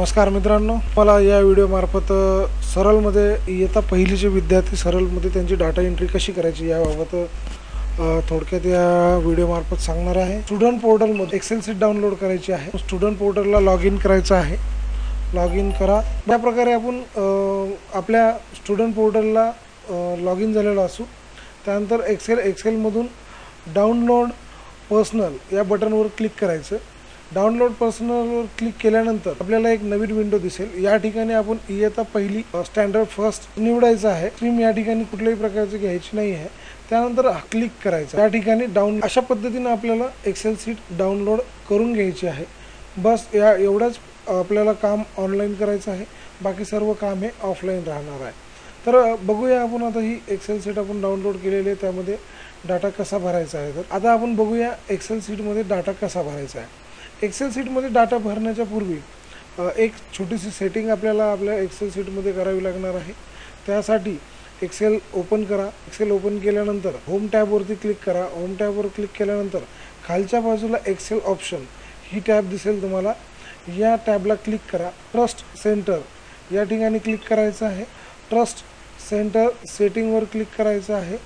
नमस्कार मित्रांनो. मला या व्हिडिओमार्फत अ, सरळमध्ये इयत्ता पहिलीचे विद्यार्थी सरळमध्ये त्यांची डाटा एंट्री कशी करायची याबाबत थोडक्यात या व्हिडिओमार्फत सांगणार आहे. स्टुडंट पोर्टलमध्ये एक्सेल सीट डाउनलोड करायची आहे. स्टुडंट पोर्टलला लॉग इन करायचं आहे. लॉग इन करा. या प्रकारे आपण आपल्या स्टुडंट पोर्टलला लॉग इन झालेलो असू. त्यानंतर एक्सेल एक्सेलमधून डाउनलोड पर्सनल या बटनवर क्लिक करायचं. डाउनलोड पर्सनलवर क्लिक केल्यानंतर आपल्याला एक नवीन विंडो दिसेल. या ठिकाणी आपण इयत्ता पहिली स्टँडर्ड फर्स्ट निवडायचं आहे. स्ट्रीम या ठिकाणी कुठल्याही प्रकारची घ्यायची नाही आहे. त्यानंतर क्लिक करायचं या ठिकाणी डाऊन अशा पद्धतीने आपल्याला एक्सेल सीट डाउनलोड करून घ्यायची आहे. बस या एवढंच आपल्याला काम ऑनलाईन करायचं आहे. बाकी सर्व काम हे ऑफलाईन राहणार आहे. तर बघूया आपण आता ही एक्सेल सीट आपण डाउनलोड केलेली आहे. त्यामध्ये डाटा कसा भरायचा आहे तर. आता आपण बघूया एक्सेल सीटमध्ये डाटा कसा भरायचा आहे. एक्सेल सीटमध्ये डाटा भरण्याच्या पूर्वी एक छोटीशी सेटिंग आपल्याला आपल्या एक्सेल सीटमध्ये करावी लागणार आहे. त्यासाठी एक्सेल ओपन करा. एक्सेल ओपन केल्यानंतर होम टॅबवरती क्लिक करा. होम टॅबवर क्लिक केल्यानंतर खालच्या बाजूला एक्सेल ऑप्शन ही टॅब दिसेल तुम्हाला. या टॅबला क्लिक करा. ट्रस्ट सेंटर या ठिकाणी क्लिक करायचं आहे. ट्रस्ट सेंटर सेटिंगवर क्लिक करायचं आहे.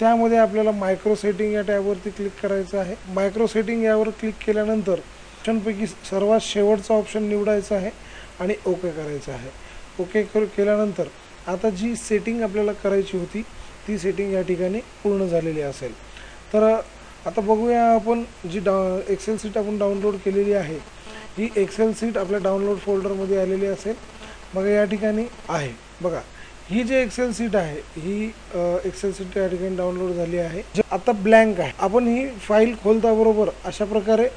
त्यामध्ये आपल्याला मायक्रो सेटिंग या टॅबवरती क्लिक करायचं आहे. मायक्रो सेटिंग यावर क्लिक केल्यानंतर ऑप्शनपैकी सर्वात शेवटचा ऑप्शन निवडायचा आहे आणि ओके करायचं आहे. ओके कर केल्यानंतर आता जी सेटिंग आपल्याला करायची होती ती सेटिंग या ठिकाणी पूर्ण झालेली असेल. तर आता बघूया आपण जी डा एक्सेल सीट आपण डाउनलोड केलेली आहे ही एक्सेल सीट आपल्या डाउनलोड फोल्डरमध्ये आलेली असेल. बघा या ठिकाणी आहे. बघा ही जी एक्सेल सीट आहे ही एक्सेल सीट या ठिकाणी डाउनलोड झाली आहे. जे आता ब्लँक आहे. आपण ही फाईल खोलता बरोबर अशा प्रकारे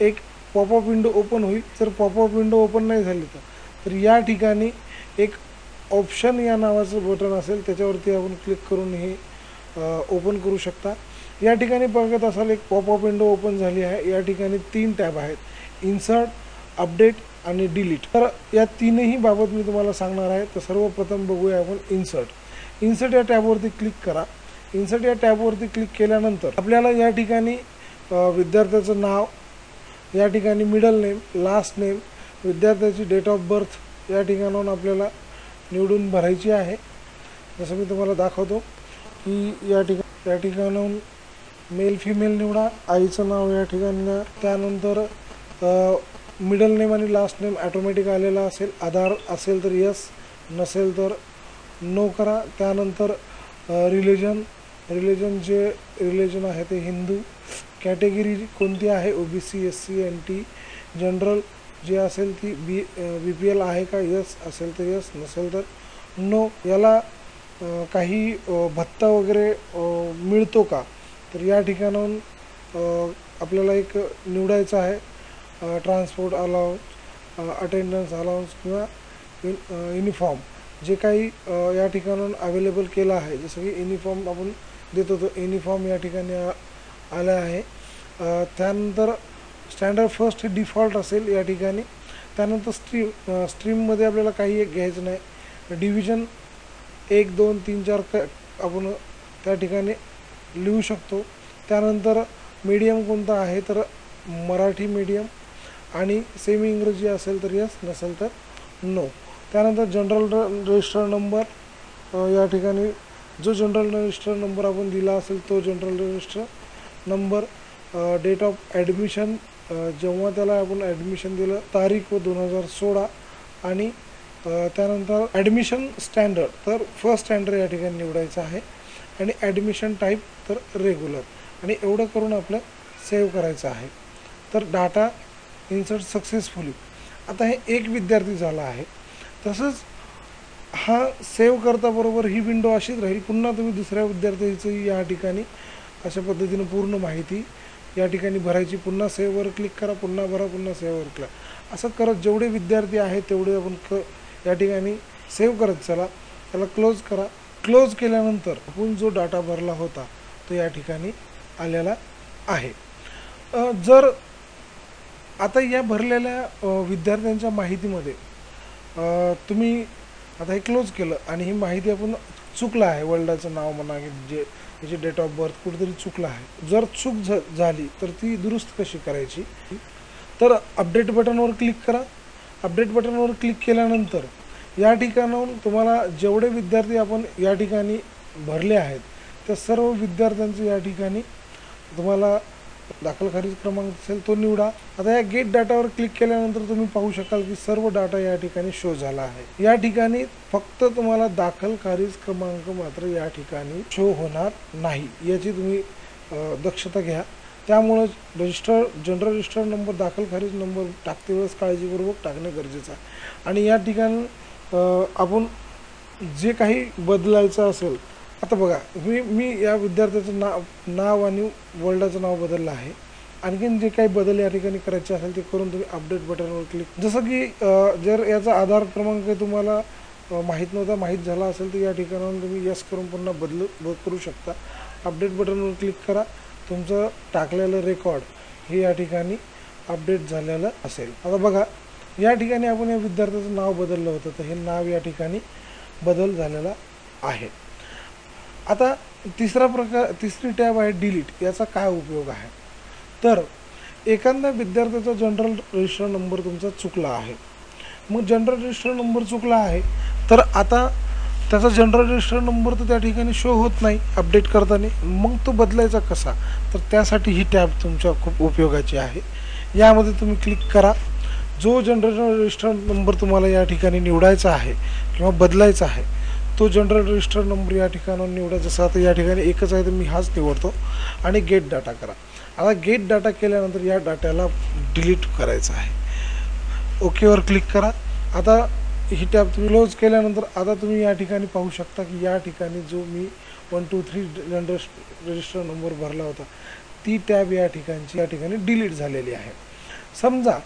एक पॉपअप विंडो ओपन होईल. जर पॉपअप विंडो ओपन नाही झाली तर. तर या ठिकाणी एक ऑप्शन या नावाचं बटन असेल. त्याच्यावरती आपण क्लिक करून हे ओपन करू शकता. या ठिकाणी बघत असाल एक पॉपअप विंडो ओपन झाली आहे. या ठिकाणी तीन टॅब आहेत. इन्सर्ट अपडेट आणि डिलीट तर या तीनही बाबत मी तुम्हाला सांगणार आहे. तर सर्वप्रथम बघूया आपण इन्सर्ट इन्सर्ट या टॅबवरती क्लिक करा. इन्सर्ट या टॅबवरती क्लिक केल्यानंतर आपल्याला या ठिकाणी विद्यार्थ्याचं नाव या ठिकाणी मिडल नेम लास्ट नेम विद्यार्थ्याची डेट ऑफ बर्थ या ठिकाणाहून आपल्याला निवडून भरायची आहे. जसं मी तुम्हाला दाखवतो की या ठिका या ठिकाणाहून मेल फिमेल निवडा. आईचं नाव या ठिकाणी त्यानंतर मिडल नेम आणि लास्ट नेम ॲटोमॅटिक आलेला असेल आधार असेल तर यस नसेल तर नो करा. त्यानंतर रिलिजन रिलिजन जे रिलिजन आहे ते हिंदू. कॅटेगरी कोणती आहे? O B C S C N T general जी असेल ती बी बी पी एल आहे का? यस असेल तर यस नसेल तर नो. याला काही भत्ता वगैरे मिळतो का? तर या ठिकाणाहून आपल्याला एक निवडायचं आहे. ट्रान्सपोर्ट अलाउन्स अटेंडन्स अलाउन्स किंवा युनिफॉर्म जे काही या ठिकाणाहून अवेलेबल केलं आहे. जसं की युनिफॉर्म आपण देतो तो युनिफॉर्म या ठिकाणी आला आहे. त्यानंतर स्टँडर्ड फर्स्ट डिफॉल्ट असेल या ठिकाणी. त्यानंतर स्ट्रीम स्ट्रीममध्ये आपल्याला काही एक घ्यायचं नाही. डिव्हिजन एक दोन तीन चार क आपण त्या ठिकाणी लिहू शकतो. त्यानंतर मीडियम कोणता आहे तर मराठी मीडियम आणि सेमी इंग्रजी असेल तर यस नसेल तर नो त्यानंतर जनरल रजिस्टर नंबर या ठिकाणी जो जनरल रजिस्टर नंबर आपण दिला असेल तो general register number date of admission जेव्हा त्याला आपण ॲडमिशन दिलं तारीख व दोन हजार सोळा आणि त्यानंतर ॲडमिशन स्टँडर्ड तर फर्स्ट स्टँडर्ड या ठिकाणी निवडायचं आहे. आणि ॲडमिशन टाईप तर रेग्युलर आणि एवढं करून आपलं सेव्ह करायचं आहे. तर डाटा इन्सर्ट सक्सेसफुली आता हे एक विद्यार्थी झाला आहे. तसंच हा सेव्ह करताबरोबर ही विंडो अशीच राहील. पुन्हा तुम्ही दुसऱ्या विद्यार्थ्याचं या ठिकाणी अशा पद्धतीनं पूर्ण माहिती या ठिकाणी भरायची. पुन्हा सेव्हवर क्लिक करा पुन्हा भरा पुन्हा सेव्हवर क्लिक असं करत जेवढे विद्यार्थी आहेत तेवढे आपण क या ठिकाणी सेव्ह करत चला. त्याला क्लोज करा. क्लोज केल्यानंतर आपण जो डाटा भरला होता तो या ठिकाणी आलेला आहे. जर आता या भरलेल्या विद्यार्थ्यांच्या माहितीमध्ये तुम्ही आता हे क्लोज केलं आणि ही माहिती आपण चुकलं आहे. वर्ल्डाचं नाव म्हणा की जे याची डेट ऑफ बर्थ कुठेतरी चुकला आहे. जर चूक झ झाली तर ती दुरुस्त कशी करायची? तर अपडेट बटनवर क्लिक करा. अपडेट बटनवर क्लिक केल्यानंतर या ठिकाणाहून तुम्हाला जेवढे विद्यार्थी आपण या ठिकाणी भरले आहेत त्या सर्व विद्यार्थ्यांचे या ठिकाणी तुम्हाला दाखल खारीज क्रमांक असेल तो निवडा. आता या गेट डाटावर क्लिक केल्यानंतर तुम्ही पाहू शकाल की सर्व डाटा या ठिकाणी शो झाला आहे. या ठिकाणी फक्त तुम्हाला दाखल खारीज क्रमांक मात्र या ठिकाणी शो होणार नाही याची तुम्ही दक्षता घ्या. त्यामुळं रजिस्टर जनरल रजिस्टर नंबर दाखल खारीज नंबर टाकते वेळेस काळजीपूर्वक टाकणे गरजेचं आहे. आणि या ठिकाणी आपण जे काही बदलायचं असेल आता बघा मी मी या विद्यार्थ्याचं नाव नाव आणि वर्ल्डाचं नाव बदललं आहे. आणखीन जे काही बदल या ठिकाणी करायचे असेल ते करून तुम्ही अपडेट बटनवर क्लिक जसं की जर याचा आधार क्रमांक तुम्हाला माहीत नव्हता माहीत झाला असेल तर या ठिकाणाहून तुम्ही यस करून पुन्हा बदलू ब- करू शकता. अपडेट बटनवर क्लिक करा. तुमचं टाकलेलं रेकॉर्ड हे या ठिकाणी अपडेट झालेलं असेल. आता बघा या ठिकाणी आपण या विद्यार्थ्याचं नाव बदललं होतं तर हे नाव या ठिकाणी बदल झालेला आहे. आता तिसरा प्रकार तिसरी टॅब आहे डिलीट याचा काय उपयोग आहे? तर एखाद्या विद्यार्थ्याचा जनरल रजिस्टर नंबर तुमचा चुकला आहे. मग जनरल रजिस्टर नंबर चुकला आहे तर आता त्याचा जनरल रजिस्टर नंबर तर त्या ठिकाणी शो होत नाही अपडेट करताना. मग तो बदलायचा कसा? तर त्यासाठी ही टॅब तुमच्या खूप उपयोगाची आहे. यामध्ये तुम्ही क्लिक करा. जो जनरल रजिस्टर नंबर तुम्हाला या ठिकाणी निवडायचा आहे किंवा बदलायचा आहे तो जनरल रजिस्टर नंबर या ठिकाणाहून निवडा. जसं आता या ठिकाणी एकच आहे तर मी हाच निवडतो. आणि गेट डाटा करा. आता गेट डाटा केल्यानंतर या डाट्याला डिलीट करायचं आहे. ओकेवर क्लिक करा. आता ही टॅब तुम्ही क्लोज केल्यानंतर आता तुम्ही या ठिकाणी पाहू शकता की या ठिकाणी जो मी one two three general register number भरला होता ती टॅब या ठिकाणची या ठिकाणी डिलीट झालेली आहे. समजा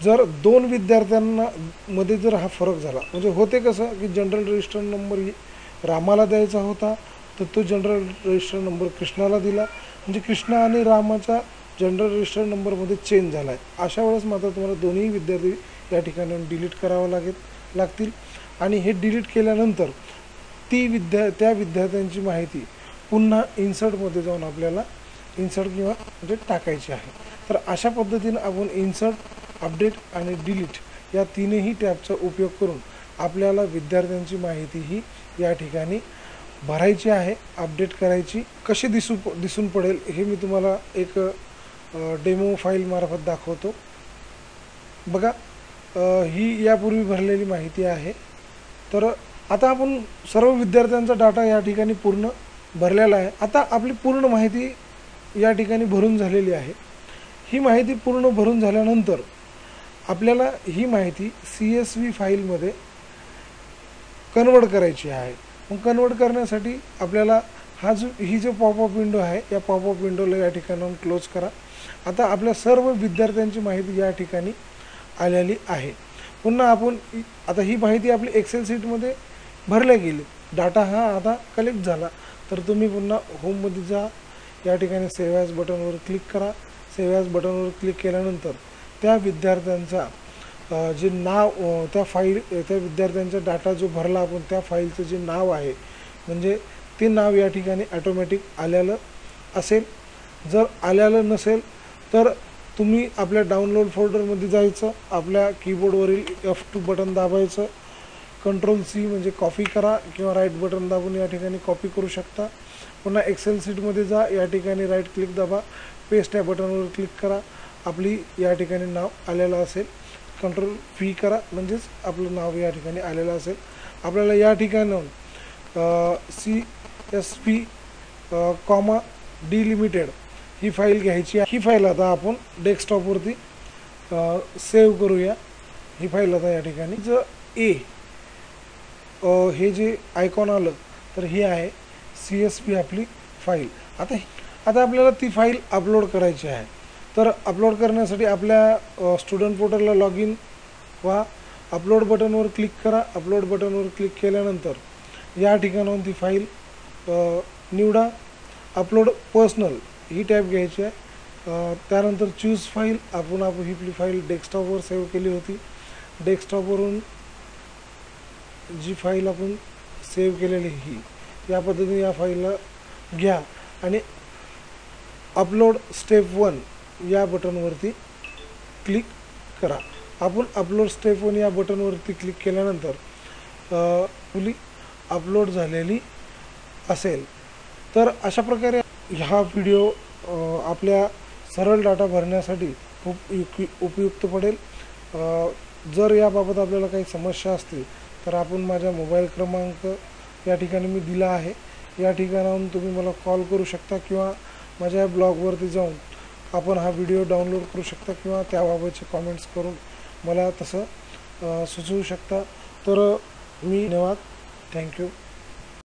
जर दोन विद्यार्थ्यांना मध्ये जर हा फरक झाला म्हणजे होते कसं की जनरल रजिस्टर नंबर रामाला द्यायचा होता तर तो जनरल रजिस्टर नंबर कृष्णाला दिला. म्हणजे कृष्णा आणि रामाचा जनरल रजिस्टर नंबरमध्ये चेंज झाला आहे अशा वेळेस मात्र तुम्हाला दोन्ही विद्यार्थी या ठिकाणी डिलीट करावं लागेल लागतील. आणि हे डिलीट केल्यानंतर ती विद्या त्या विद्यार्थ्यांची माहिती पुन्हा इन्सर्टमध्ये जाऊन आपल्याला इन्सर्ट किंवा म्हणजे टाकायची आहे. तर अशा पद्धतीनं आपण इन्सर्ट अपडेट आणि डिलीट या तीनही टॅबचा उपयोग करून आपल्याला विद्यार्थ्यांची माहिती ही या ठिकाणी भरायची आहे. अपडेट करायची कशी दिसू दिसून पडेल हे मी तुम्हाला एक डेमो फाईल मार्फत दाखवतो. बघा ही यापूर्वी भरलेली माहिती आहे. तर आता आपण सर्व विद्यार्थ्यांचा डाटा या ठिकाणी पूर्ण भरलेला आहे. आता आपली पूर्ण माहिती या ठिकाणी भरून झालेली आहे. ही माहिती पूर्ण भरून झाल्यानंतर आपल्याला ही माहिती सी एस व्ही फाईलमध्ये कन्वर्ट करायची आहे. मग कन्वर्ट करण्यासाठी आपल्याला हा जो ही जो पॉपअप विंडो आहे या पॉपअप विंडोला या ठिकाणाहून क्लोज करा. आता आपल्या सर्व विद्यार्थ्यांची माहिती या ठिकाणी आलेली आहे. पुन्हा आपण आता ही माहिती आपली एक्सेल सीटमध्ये भरल्या गेली. डाटा हा आता कलेक्ट झाला. तर तुम्ही पुन्हा होममध्ये जा. या ठिकाणी सेव्ह ॲज बटनवर क्लिक करा. सेव्ह ॲज बटनवर क्लिक केल्यानंतर त्या विद्यार्थ्यांचा जे नाव त्या फाईल त्या विद्यार्थ्यांचा डाटा जो भरला आपण त्या फाईलचं जे नाव आहे म्हणजे ते नाव या ठिकाणी ॲटोमॅटिक आलेलं असेल. जर आलेलं नसेल तर तुम्ही आपल्या डाउनलोड फोल्डरमध्ये जायचं आपल्या कीबोर्डवरील एफ टू बटन दाबायचं कंट्रोल सी म्हणजे कॉपी करा किंवा राईट बटन दाबून या ठिकाणी कॉपी करू शकता. पुन्हा एक्सेल सीटमध्ये जा या ठिकाणी राईट क्लिक दाबा पेस्ट या बटनवर क्लिक करा. आपली या ठिकाणी नाव आलेलं असेल. कंट्रोल व्ही करा म्हणजेच आपलं नाव या ठिकाणी आलेलं असेल. आपल्याला या ठिकाणाहून C S P comma delimited ही फाईल घ्यायची आहे. ही फाईल आता आपण डेस्कटॉपवरती सेव्ह करूया. ही फाईल आता या ठिकाणी. जर ए हे जे आयकॉन आलं तर हे आहे सी एस पी आपली फाईल आता आता आपल्याला ती फाईल अपलोड करायची आहे. तर अपलोड करण्यासाठी आपल्या स्टुडंट पोर्टलला लॉग इन व्हा. अपलोड बटनवर क्लिक करा. अपलोड बटनवर क्लिक केल्यानंतर या ठिकाणाहून ती फाईल निवडा. अपलोड पर्सनल ही टॅब घ्यायची आहे. त्यानंतर चूज फाईल आपण आपण ही आपली फाईल डेस्कटॉपवर सेव्ह केली होती. डेस्कटॉपवरून जी फाईल आपण सेव्ह केलेली ही या पद्धतीने या फाईलला घ्या. आणि अपलोड स्टेप वन या बटनवरती क्लिक करा. आपण अपलोड स्टेपन या बटनवरती क्लिक केल्यानंतर पुली अपलोड झालेली असेल. तर अशा प्रकारे हा व्हिडिओ आपल्या सरळ डाटा भरण्यासाठी खूप युक् उपयुक्त पडेल. जर याबाबत आपल्याला काही समस्या असतील तर आपण माझ्या मोबाईल क्रमांक या ठिकाणी मी दिला आहे. या ठिकाणाहून तुम्ही मला कॉल करू शकता किंवा माझ्या ब्लॉगवरती जाऊन आपण हा व्हिडिओ डाउनलोड करू शकता किंवा त्याबाबतचे कॉमेंट्स करून मला तसं सुचवू शकता. तर मी धन्यवाद. थँक्यू